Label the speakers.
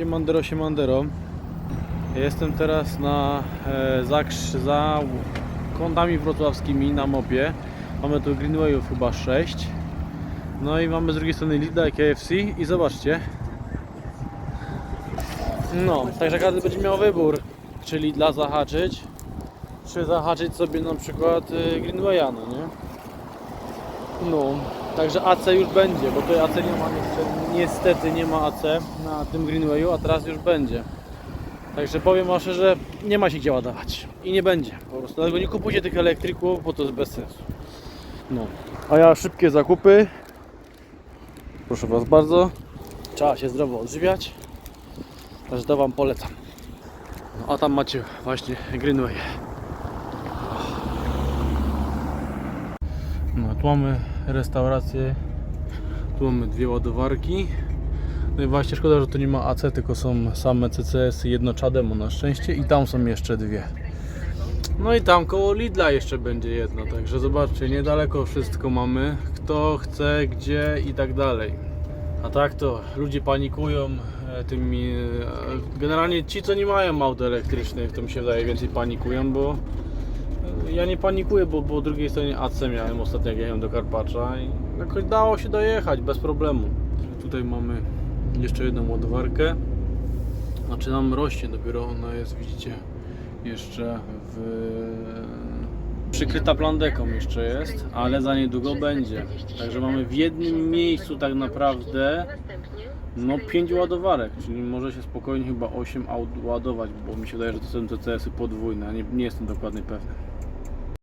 Speaker 1: Siemandero, siemandero. Jestem teraz na e, za, za kątami wrocławskimi na mopie. Mamy tu Greenwayów chyba 6. No i mamy z drugiej strony Lidla i KFC i zobaczcie. No, także każdy będzie miał wybór, czy Lidla zahaczyć, czy zahaczyć sobie na przykład y, Greenwaya, no nie? No, także AC już będzie, bo tutaj AC nie ma niestety, niestety nie ma AC na tym Greenwayu, a teraz już będzie. Także powiem wam szczerze, nie ma się gdzie ładować i nie będzie. Po prostu dlatego nie kupujcie tych elektryków, bo to jest bez sensu. No, a ja szybkie zakupy. Proszę was bardzo. Trzeba się zdrowo odżywiać. Także to wam polecam. No, a tam macie właśnie Greenway. No, tu mamy restaurację. Tu mamy dwie ładowarki. No i właśnie szkoda, że tu nie ma AC, tylko są same CCS jednoczademo na szczęście i tam są jeszcze dwie. No i tam koło Lidla jeszcze będzie jedno, także zobaczcie, niedaleko wszystko mamy. Kto chce, gdzie i tak dalej. A tak to ludzie panikują e, tymi. e, Generalnie ci, co nie mają aut elektrycznych, to mi się wydaje więcej panikują, bo ja nie panikuję, bo po drugiej stronie AC miałem ostatnio, jak jechałem do Karpacza i jakoś dało się dojechać bez problemu. Tutaj mamy jeszcze jedną ładowarkę. Znaczy nam rośnie dopiero, ona jest, widzicie, jeszcze w... przykryta plandeką jeszcze jest, ale za niedługo będzie. Także mamy w jednym miejscu tak naprawdę no 5 ładowarek, czyli może się spokojnie chyba 8 aut ładować, bo mi się wydaje, że to są TCS-y podwójne, nie, nie jestem dokładnie pewny.